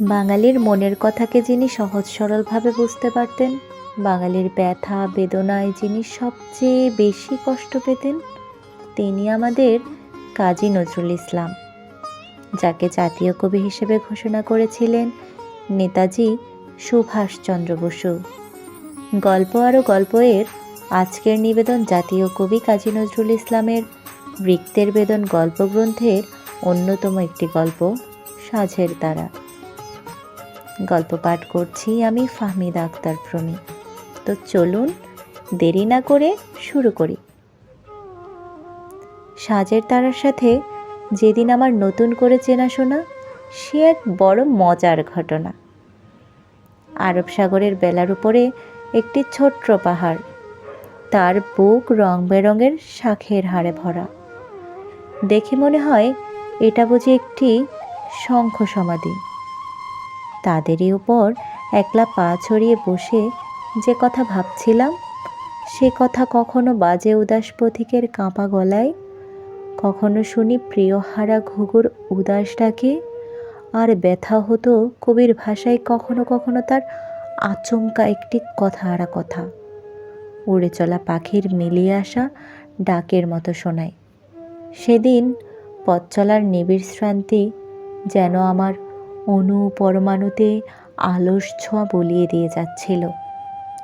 বাঙালির মনের কথাকে যিনি সহজ সরলভাবে বুঝতে পারতেন, বাঙালির ব্যথা, বেদনায় যিনি সবচেয়ে বেশি কষ্ট পেতেন, তিনি আমাদের কাজী নজরুল ইসলাম, যাকে জাতীয় কবি হিসেবে ঘোষণা করেছিলেন নেতাজি সুভাষচন্দ্র বসু। গল্প আরও গল্পের আজকের নিবেদন জাতীয় কবি কাজী নজরুল ইসলামের বৃত্তের বেদন গল্পগ্রন্থের অন্যতম একটি গল্প, সাঝের দ্বারা গল্প পাঠ করছি আমি ফাহমিদা আক্তার প্রমি। তো চলুন দেরি না করে শুরু করি। সাজের তারার সাথে যেদিন আমার নতুন করে চেনাশোনা সে এক বড় মজার ঘটনা। আরব সাগরের বেলার উপরে একটি ছোট্ট পাহাড়। তার বুক রং বেরঙের শাখের হাড়ে ভরা। দেখে মনে হয় এটা বুঝি একটি শঙ্খ সমাধি। তাদেরই উপর একলা পা ছড়িয়ে বসে যে কথা ভাবছিলাম, সে কথা কখনো বাজে উদাস পথিকের কাঁপা গলায়, কখনো শুনি প্রিয়হারা ঘুঘুর উদাস ডাকে, আর ব্যথা হতো কবির ভাষায় কখনো কখনো তার আচমকা একটি কথা আরা কথা। উড়ে চলা পাখির মিলিয়ে আসা ডাকের মতো শোনায়। সেদিন পথ চলার নিবিড় শ্রান্তি যেন আমার অনু পরমাণুতে আলস ছোঁয়া বলিয়ে দিয়ে যাচ্ছিল।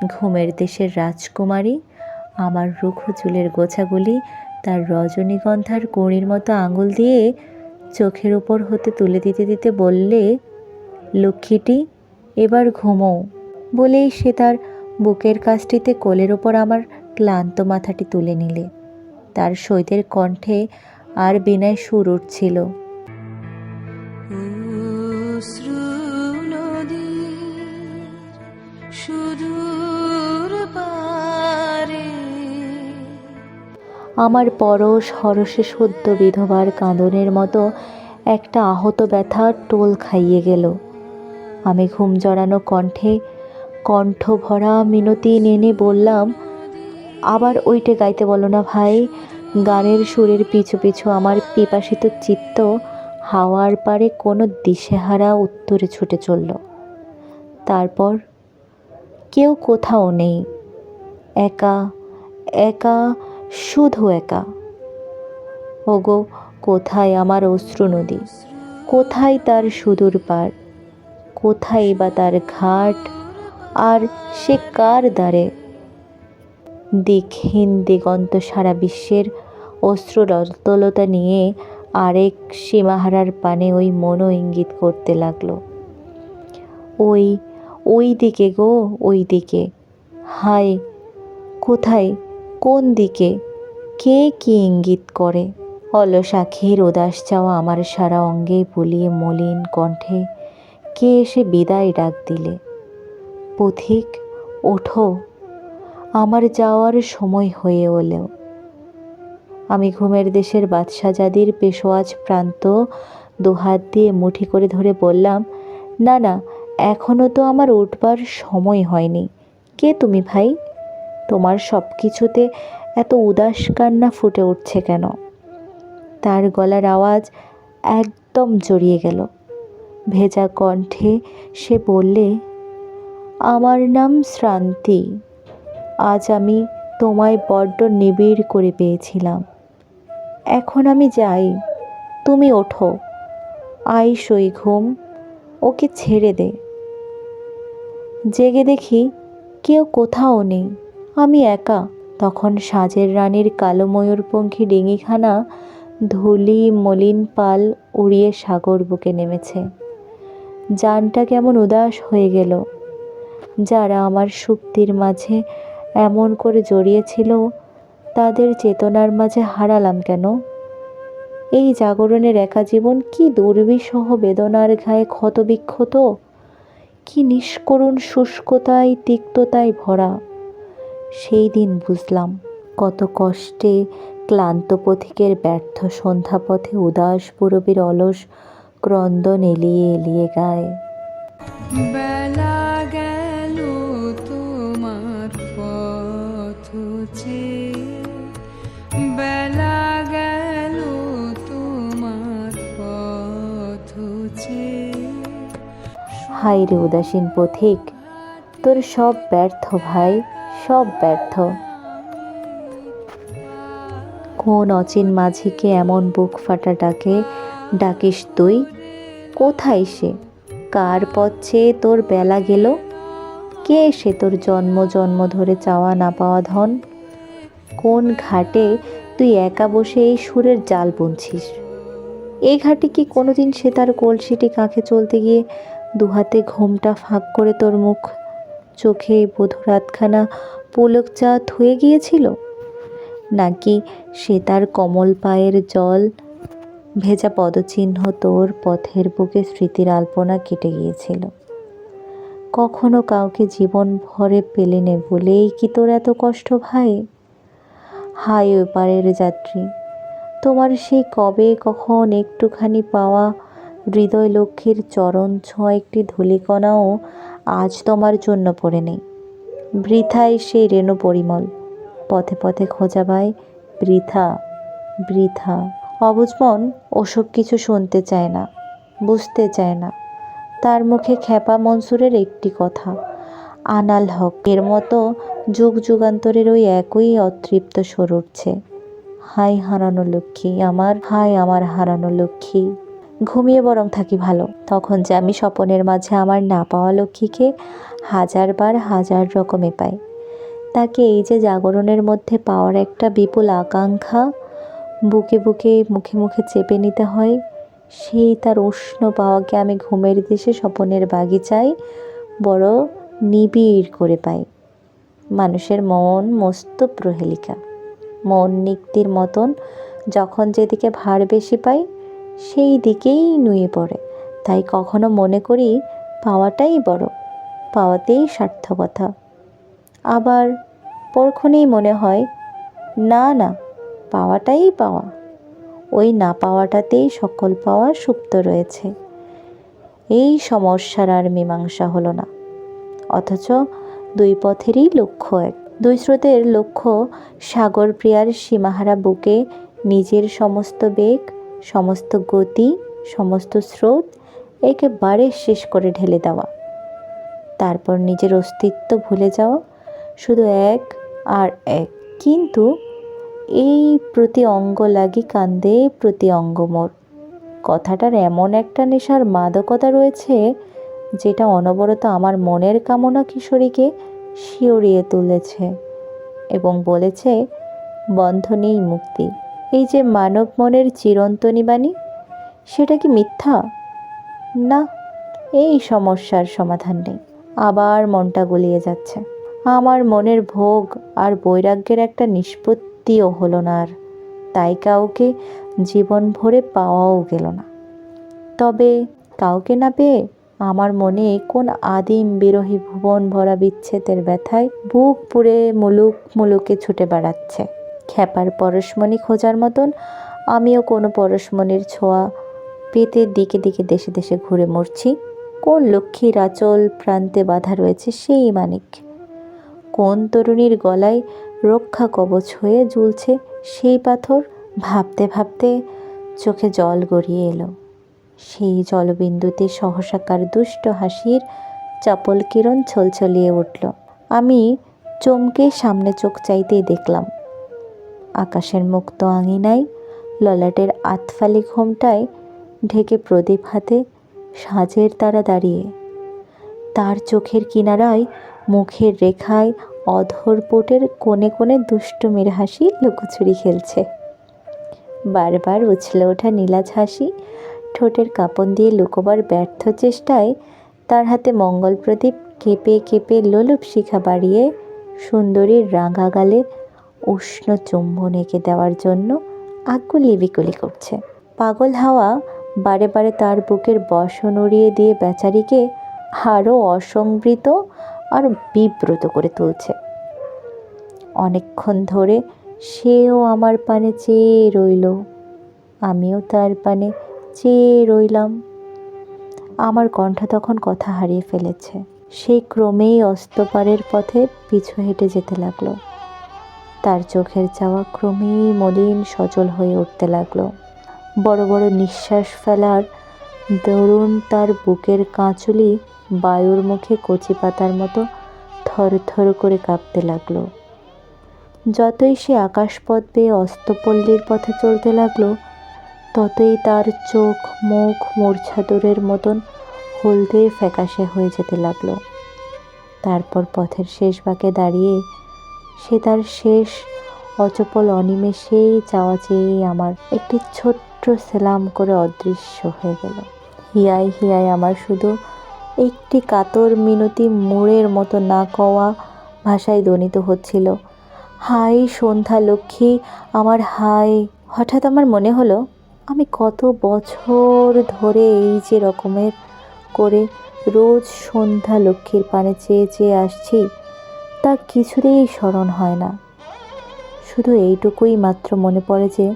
ঘুমের দেশের রাজকুমারী, আমার রুক্ষ চুলের গোছাগুলি, তার রজনীগন্ধার কড়ির মতো আঙুল দিয়ে চোখের উপর হতে তুলে দিতে দিতে বললে, লক্ষ্মীটি, এবার ঘুমোও বলেই সে তার বুকের কাজটিতে কোলের ওপর আমার ক্লান্ত মাথাটি তুলে নিলে। তার সৈতের কণ্ঠে আর বিনায় সুর উঠছিল। আমার পরশ হরসে সদ্য বিধবার কাঁদনের মতো একটা আহত ব্যথা টোল খাইয়ে গেল। আমি ঘুম জড়ানো কণ্ঠে কণ্ঠ ভরা মিনতি নেনে বললাম, আবার ওইটে গাইতে বলো না ভাই, গানের সুরের পিছু পিছু আমার পিপাসিত চিত্ত হাওয়ার পারে কোনো দিশেহারা উত্তরে ছুটে চলল। তারপর কেউ কোথাও নেই, একা একা শুধু একা। ওগো, কোথায় আমার অশ্রু নদী? কোথায় তার সুদূর পার কোথায় বা তার ঘাট? আর সে কার দ্বারে? দিকহীন দিগন্ত সারা বিশ্বের অশ্রু রতলতা নিয়ে আরেক সীমাহারার পানে ওই মনো ইঙ্গিত করতে লাগল। ওই ওই দিকে গো, ওই দিকে। হায়, কোথায় কোন দিকে? কে কি ইঙ্গিত করে? অলস আখির উদাস চাওয়া আমার সারা অঙ্গে বুলিয়ে মলিন কণ্ঠে কে এসে বিদায় ডাক দিলে? পথিক, ওঠো। আমার যাওয়ার সময় হয়ে এলেও আমি ঘুমের দেশের বাদশাজাদির পেশোয়াজ প্রান্ত দুহাত দিয়ে মুঠি করে ধরে বললাম, না না এখনও তো আমার উঠবার সময় হয়নি। কে তুমি ভাই? তোমার সব কিছুতে এত উদাস কান্না ফুটে উঠছে কেন? তার গলার আওয়াজ একদম জড়িয়ে গেল। ভেজা কণ্ঠে সে বললে, আমার নাম শ্রান্তি। আজ আমি তোমায় বড্ড নিবিড় করে পেয়েছিলাম। এখন আমি যাই। তুমি ওঠো। আই সই ঘুম। ওকে ছেড়ে দে। জেগে দেখি কেউ কোথাও নেই। আমি একা। তখন সাজের রানীর কালো ময়ূরপঙ্খী ডিঙিখানা ধুলি, মলিন পাল উড়িয়ে সাগর বুকে নেমেছে। যানটা কেমন উদাস হয়ে গেল। যারা আমার সুক্তির মাঝে এমন করে জড়িয়েছিল, তাদের চেতনার মাঝে হারালাম কেন? এই জাগরণের একা জীবন কি দুর্বিষহ বেদনার ঘায়ে ক্ষতবিক্ষত? কি নিষ্করুণ শুষ্কতায়, তিক্ততায় ভরা? সেই দিন বুঝলাম কত কষ্টে ক্লান্ত পথিকের ব্যর্থ সন্ধ্যাপথে উদাস পুরবীর অলস ক্রন্দন এলিয়ে এলিয়ে গায়। বেলা গেল তোমার পথ বেলা গেল তোমার পথ রে উদাসীন পথিক তোর সব ব্যর্থ ভাই। সব ব্যর্থ। কোন অচিন মাঝিকে এমন বুক ফাটা ডাকে, ডাকিস তুই? কোথায় সে? কার পথে তোর বেলা গেল? কে সে তোর জন্ম জন্ম ধরে চাওয়া না পাওয়া ধন? কোন ঘাটে তুই একা বসে এই সুরের জাল বুনছিস? এই ঘাটে কি কোনোদিন সে তার কলসিটি কাঁখে চলতে গিয়ে দুহাতে ঘোমটা ফাঁক করে তোর মুখ চোখে বধূ রাতখানা পুলক চা ধুয়ে গিয়েছিল? নাকি সে তার কমল পায়ের জল? ভেজা পদচিহ্ন তোর পথের বুকে স্মৃতির আলপনা কেটে গিয়েছিল। কখনো কাউকে জীবন ভরে পেলে নে বলেই কি তোর এত কষ্ট ভাই? হাই ওই পারের যাত্রী, তোমার সেই কবে কখন একটুখানি পাওয়া হৃদয় লক্ষ্মীর চরণ ছোঁয়া একটি ধূলিকণাও আজ তোমার জন্য পড়ে নেই। বৃথাই সেই রেণু পরিমল। পথে পথে খোঁজা ভাই, বৃথা বৃথা। অবুজ মন ওসব কিছু শুনতে চায় না, বুঝতে চায় না। তার মুখে খ্যাপা মনসুরের একটি কথা, আনাল হক। এর মতো যুগ যুগান্তরের ওই একই অতৃপ্ত স্বর উঠছে। হাই হারানো লক্ষ্মী, আমার হাই আমার হারানো লক্ষ্মী। ঘুমিয়ে বরং থাকি ভালো। তখন যে আমি স্বপনের মাঝে আমার না পাওয়া লক্ষ্মীকে হাজারবার হাজার রকমে পাই। তাকে এই যে জাগরণের মধ্যে পাওয়ার একটা বিপুল আকাঙ্ক্ষা বুকে বুকে মুখে মুখে চেপে নিতে হয়, সেই তার উষ্ণ পাওয়াকে আমি ঘুমের দেশে স্বপনের বাগিচায় বড় নিবিড় করে পাই। মানুষের মন মস্ত প্রহেলিকা। মন নিক্তির মতন যখন যেদিকে ভার বেশি পাই সেই দিকেই নুয়ে পড়ে। তাই কখনো মনে করি পাওয়াটাই বড়, পাওয়াতেই সার্থকতা। আবার পরক্ষণেই মনে হয়, না না, পাওয়াটাই পাওয়া। ওই না পাওয়াটাতেই সকল পাওয়া সুপ্ত রয়েছে। এই সমস্যার আর মীমাংসা হলো না। অথচ দুই পথেরই লক্ষ্য এক। দুই স্রোতের লক্ষ্য সাগর প্রিয়ার সীমাহারা বুকে নিজের সমস্ত বেগ সমস্ত গতি, সমস্ত স্রোত একেবারে শেষ করে ঢেলে দেওয়া। তারপর নিজের অস্তিত্ব ভুলে যাওয়া, শুধু এক আর এক। কিন্তু এই প্রতি অঙ্গ লাগি কান্দে প্রতি অঙ্গ মোর কথাটার এমন একটা নেশার মাদকতা রয়েছে, যেটা অনবরত আমার মনের কামনা কিশোরীকে শিওরিয়ে তুলেছে এবং বলেছে বন্ধনেই মুক্তি। এই যে মানব মনের চিরন্তনী বাণী, সেটা কি মিথ্যা? না, এই সমস্যার সমাধান নেই। আবার মনটা গলিয়ে যাচ্ছে। আমার মনের ভোগ আর বৈরাগ্যের একটা নিষ্পত্তিও হলো না আর। তাই কাউকে জীবন ভরে পাওয়াও গেল না। তবে কাউকে না পেয়ে আমার মনে কোন আদিম বিরোহী ভুবন ভরা বিচ্ছেদের ব্যথায় বুক পুড়ে মুলুক মুলুকে ছুটে বেড়াচ্ছে। খ্যাপার পরশমণি খোঁজার মতন, আমিও কোনো পরশমণির ছোঁয়া পেতে দিকে দিকে দেশে দেশে ঘুরে মরছি। কোন লক্ষ্মীর আচল প্রান্তে বাধা রয়েছে সেই মানিক। কোন তরুণীর গলায় রক্ষা কবচ হয়ে ঝুলছে সেই পাথর ভাবতে ভাবতে চোখে জল গড়িয়ে এলো। সেই জলবিন্দুতে সহসাকার দুষ্ট হাসির চাপল কিরণ ছলছলিয়ে উঠল। আমি চমকে সামনে চোখ চাইতেই দেখলাম আকাশের মুক্ত আঙিনায় ললাটের আতফালি ঘোমটায় ঢেকে প্রদীপ হাতে সাজের তারা দাঁড়িয়ে। তার চোখের কিনারায়, মুখের রেখায় অধর পোটের কোণে কোণে দুষ্টুমির হাসি লুকোচুরি খেলছে। বারবার উছলে ওঠা নীলাজ হাসি ঠোঁটের কাপন দিয়ে লুকোবার ব্যর্থ চেষ্টায় তার হাতে মঙ্গল প্রদীপ কেঁপে কেঁপে লোলুপ শিখা বাড়িয়ে সুন্দরীর রাঙা গালে উষ্ণ চুম্বন এঁকে দেওয়ার জন্য আকুলি বিকুলি করছে। পাগল হাওয়া বারে বারে তার বুকের বসন উড়িয়ে দিয়ে বেচারিকে আরও অসংবৃত আর বিব্রত করে তুলছে। অনেকক্ষণ ধরে সেও আমার পানে চেয়ে রইল, আমিও তার পানে চেয়ে রইলাম। আমার কণ্ঠ তখন কথা হারিয়ে ফেলেছে। সেই ক্রমেই অস্তপারের পথে পিছু হেঁটে যেতে লাগল। তার চোখের চাওয়া ক্রমেই মলিন সচল হয়ে উঠতে লাগল। বড় বড় নিঃশ্বাস ফেলার দরুন তার বুকের কাঁচুলি বায়ুর মুখে কচি পাতার মতো থরথর করে কাঁপতে লাগল। যতই সে আকাশপথ বেয়ে অস্তপল্লীর পথে চলতে লাগল, ততই তার চোখ, মুখ মূর্ছাদুরের মতন হলদে ফ্যাকাশে হয়ে যেতে লাগল। তারপর পথের শেষ বাঁকে দাঁড়িয়ে সে তার শেষ অচপল অনিমেষেই চাওয়া চেয়ে আমার একটি ছোট্ট সেলাম করে অদৃশ্য হয়ে গেল। হিয়ায় হিয়ায় আমার শুধু একটি কাতর মিনতি মোড়ের মতো না কওয়া ভাষায় ধ্বনিত হচ্ছিল। হাই সন্ধ্যা লক্ষ্মী, আমার হাই হঠাৎ আমার মনে হলো, আমি কত বছর ধরে এই যে রকমের করে রোজ সন্ধ্যা লক্ষ্মীর পানে চেয়ে চেয়ে আসছি তা কিছুতেই স্মরণ হয় না। শুধু এইটুকুই মাত্র মনে পড়ে যে,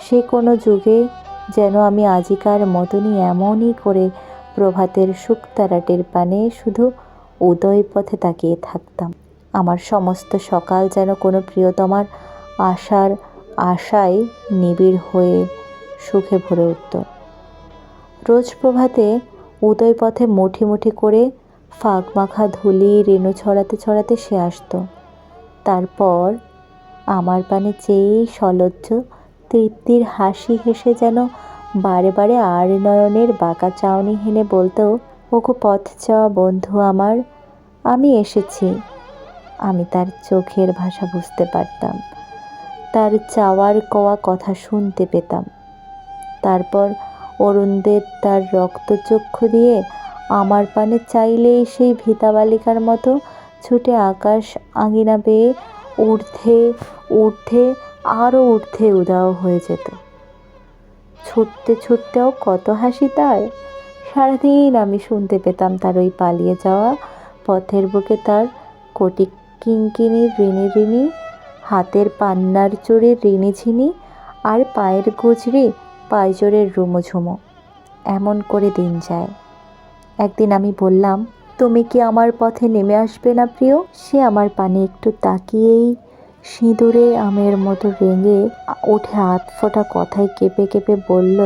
সে কোনো যুগে যেন আমি আজিকার মতনই এমনই করে প্রভাতের শুকতারাটের পানে শুধু উদয় পথে তাকিয়ে থাকতাম। আমার সমস্ত সকাল যেন কোনো প্রিয়তমার আশার আশায় নিবিড় হয়ে সুখে ভরে উঠত। রোজ প্রভাতে উদয় পথে মুঠি মুঠি করে ফাঁক মাখা ধুলি রেণু ছড়াতে ছড়াতে সে আসতো। তারপর আমার পানে চেয়েই সলজ্জ তৃপ্তির হাসি হেসে যেন বারে বারে আর নয়নের বাঁকা চাউনি হেনে বলতো ওগো পথ চাওয়া বন্ধু আমার, আমি এসেছি। আমি তার চোখের ভাষা বুঝতে পারতাম। তার চাওয়ার কওয়া কথা শুনতে পেতাম। তারপর অরুণদের তার রক্তচক্ষু দিয়ে আমার পানে চাইলেই সেই ভিতা বালিকার মতো ছুটে আকাশ আঙিনা বেয়ে ঊর্ধ্বে ঊর্ধ্বে আরও ঊর্ধ্বে উদাও হয়ে যেত। ছুটতে ছুটতেও কত হাসি তার? সারাদিন আমি শুনতে পেতাম তার ওই পালিয়ে যাওয়া পথের বুকে তার কোটি কিঙ্কিনির ঋণী ঋণী, হাতের পান্নার চোরের ঋণী ঝিনি আর পায়ের গুজরি, পায়জোরের রুমোঝুমো। এমন করে দিন যায়। একদিন আমি বললাম, তুমি কি আমার পথে নেমে আসবে না প্রিয়? সে আমার পানে একটু তাকিয়েই সিঁদুরে আমের মতো রেঙে উঠে হাত ফোটা কথায় কেঁপে কেঁপে বলল,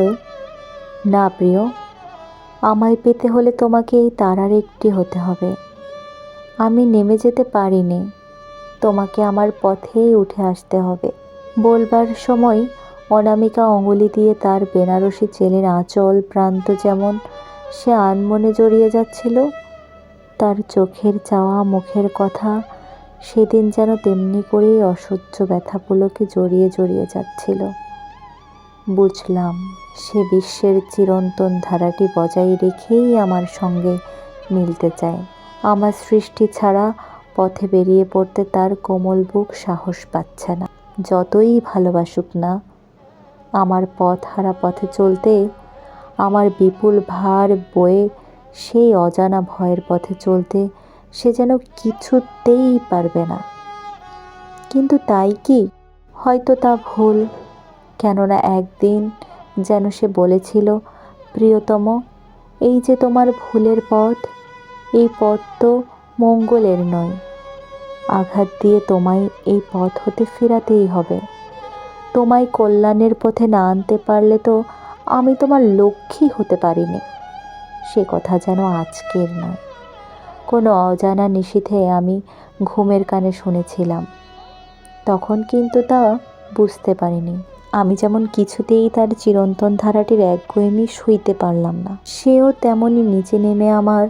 না প্রিয়, আমায় পেতে হলে তোমাকে এই তারার একটি হতে হবে। আমি নেমে যেতে পারিনি। তোমাকে আমার পথেই উঠে আসতে হবে। বলবার সময় অনামিকা অঙ্গুলি দিয়ে তার বেনারসি চেলের আঁচল প্রান্ত যেমন সে আনমনে জড়িয়ে যাচ্ছিল। তার চোখের চাওয়া, মুখের কথা সেদিন যেন তেমনি করেই অসহ্য ব্যথাগুলোকে জড়িয়ে জড়িয়ে যাচ্ছিল। বুঝলাম, সে বিশ্বের চিরন্তন ধারাটি বজায় রেখেই আমার সঙ্গে মিলতে চায়। আমার সৃষ্টি ছাড়া পথে বেরিয়ে পড়তে তার কোমল বুক সাহস পাচ্ছে না। যতই ভালোবাসুক না, আমার পথ হারা পথে চলতে আমার বিপুল ভার বয়ে সেই অজানা ভয়ের পথে চলতে সে যেন কিছুতেই পারবে না। কিন্তু তাই কি? হয়তো তা ভুল। কেননা একদিন যেন সে বলেছিল, প্রিয়তম, এই যে তোমার ভুলের পথ, এই পথ তো মঙ্গলের নয়। আঘাত দিয়ে তোমায় এই পথ হতে ফেরাতেই হবে। তোমায় কল্যাণের পথে না আনতে পারলে তো আমি তোমার লক্ষ্মী হতে পারিনি। সে কথা যেন আজকের নয়। কোনো অজানা নিষিধে আমি ঘুমের কানে শুনেছিলাম। তখন কিন্তু তা বুঝতে পারিনি। আমি যেমন কিছুতেই তার চিরন্তন ধারাটির একগুয়েমি শুইতে পারলাম না, সেও তেমনই নিচে নেমে আমার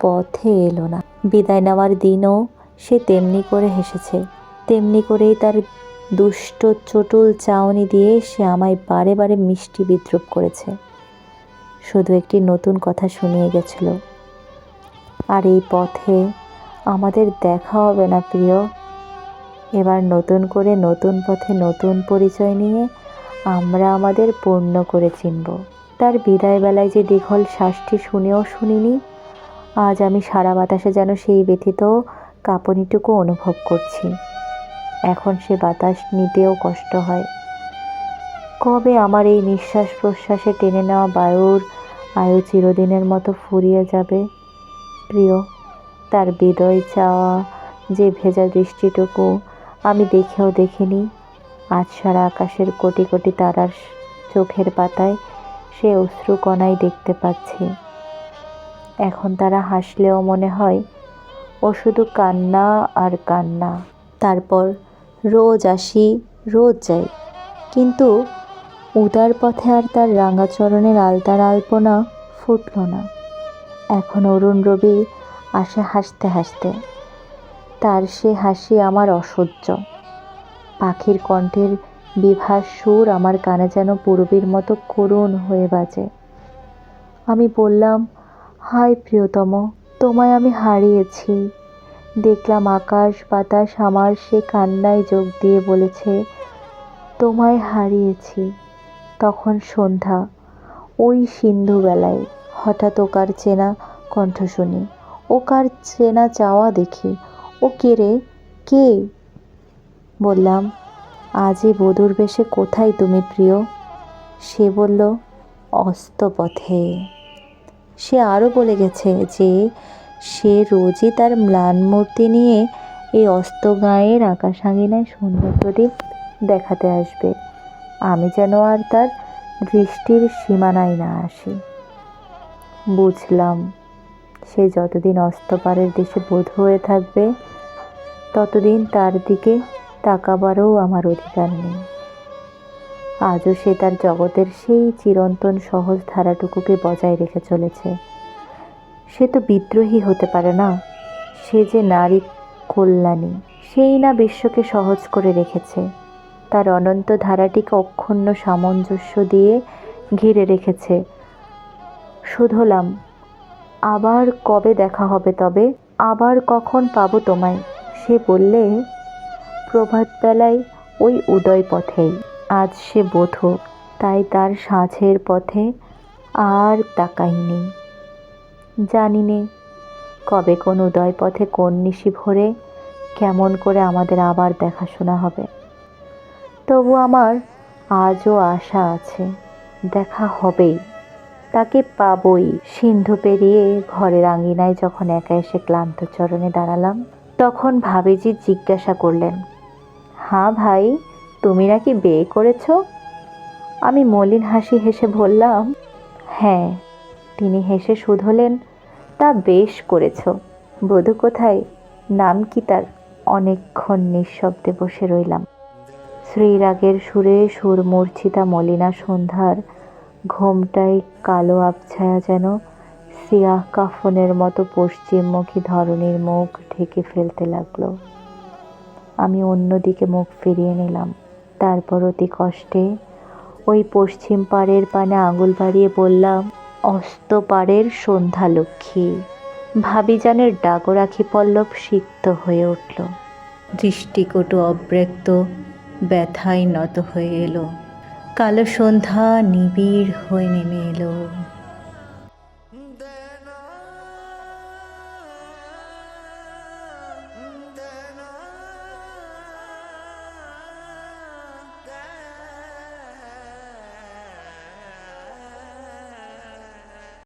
পথে এলো না। বিদায় নেওয়ার দিনও সে তেমনি করে হেসেছে, তেমনি করেই তার দুষ্ট চটুল চাউনি দিয়ে সে আমায় বারে বারে মিষ্টি বিদ্রুপ করেছে। শুধু একটি নতুন কথা শুনিয়ে গেছিল। আর এই পথে আমাদের দেখা হবে না, প্রিয়। এবার নতুন করে নতুন পথে নতুন পরিচয় নিয়ে আমরা আমাদের পূর্ণ করে চিনব। তার বিদায় বেলায় যে দীঘল শ্বাসটি শুনেও শুনিনি, আজ আমি সারা বাতাসে যেন সেই ব্যথিত কাঁপনিটুকু অনুভব করছি। এখন সে বাতাস নিতেও কষ্ট হয়। কবে আমার এই নিঃশ্বাস প্রশ্বাসে টেনে নেওয়া বায়ুর আয়ু চিরদিনের মতো ফুরিয়ে যাবে? প্রিয়, তার বিদয় চাওয়া যে ভেজা দৃষ্টিটুকু আমি দেখেও দেখিনি। আজ সারা আকাশের কোটি কোটি তারার চোখের পাতায় সে অশ্রুকণাই দেখতে পাচ্ছি। এখন তারা হাসলেও মনে হয়, ও শুধু কান্না আর কান্না। তারপর রোজ আসি, রোজ যাই। কিন্তু উদার পথে আর তার রাঙাচরণের আলতার আলপনা ফুটল না। এখন অরুণ রবি আসে হাসতে হাসতে। তার সে হাসি আমার অসহ্য। পাখির কণ্ঠের বিভাস সুর আমার কানে যেন পূর্বীর মতো করুণ হয়ে বাজে। আমি বললাম হাই প্রিয়তম, তোমায় আমি হারিয়েছি। দেখলাম আকাশ, বাতাস আমার সে কান্নায় যোগ দিয়ে বলেছে, তোমায় হারিয়েছি। তখন সন্ধ্যা, ওই সিন্ধুবেলায় হঠাৎ ওকার চেনা কণ্ঠ শুনি। ওকার চেনা চাওয়া দেখি, ও কে রে? কে? বললাম আজই বধুর বেশে কোথায় তুমি প্রিয়? সে বলল অস্তপথে সে আরও বলে গেছে যে সে রোজই তার ম্লান মূর্তি নিয়ে এই অস্তগাঁয়ের আকাশাঙ্গিনায় সুন্দর প্রদীপ দেখাতে আসবে। আমি যেন আর তার দৃষ্টির সীমানায় না আসি। বুঝলাম, সে যতদিন অস্তপারের দেশে বোধ হয়ে থাকবে, ততদিন তার দিকে তাকাবারও আমার অধিকার নেই। আজও সে তার জগতের সেই চিরন্তন সহজ ধারাটুকুকে বজায় রেখে চলেছে। সে তো বিদ্রোহী হতে পারে না। সে যে নারী কল্যাণী, সেই না বিশ্বকে সহজ করে রেখেছে। তার অনন্ত ধারাটিকে অক্ষুণ্ণ সামঞ্জস্য দিয়ে ঘিরে রেখেছে। শুধলাম, আবার কবে দেখা হবে তবে? আবার কখন পাবো তোমায়? সে বললে, প্রভাতবেলায় ওই উদয় পথেই। আজ সে বোধ, তাই তার সাঁঝের পথে আর তাকাইনি। জানি নে, কবে কোন উদয় পথে কোন নিশি ভরে কেমন করে আমাদের আবার দেখাশোনা হবে। তবু আমার আজও আশা আছে, দেখা হবেই। তাকে পাবই। সিন্ধু পেরিয়ে ঘরের আঙিনায় যখন একা এসে ক্লান্ত চরণে দাঁড়ালাম, তখন ভাবিজি জিজ্ঞাসা করলেন হ্যাঁ ভাই, তুমি নাকি বিয়ে করেছ? আমি মলিন হাসি হেসে বললাম হ্যাঁ তিনি হেসে শুধলেন, তা বেশ করেছ। বধূ কোথায়? নাম কি তার? অনেকক্ষণ নিঃশব্দে বসে রইলাম। শ্রীরাগের সুরে সুর মূর্ছিতা মলিনা সন্ধ্যার ঘোমটায় কালো আবছায়া যেন সিয়াহ কাফনের মতো পশ্চিমমুখী ধরনের মুখ ঢেকে ফেলতে লাগল। আমি অন্যদিকে মুখ ফিরিয়ে নিলাম। তারপর অতি কষ্টে ওই পশ্চিম পাড়ের পানে আঙুল বাড়িয়ে বললাম অস্ত পারের সন্ধ্যা লক্ষ্মী ভাবিজানের ডাগরাখি পল্লব সিক্ত হয়ে উঠল। দৃষ্টিকটু অব্যক্ত ব্যথায় নত হয়ে এলো। কালো সন্ধ্যা নিবিড় হয়ে নেমে এলো।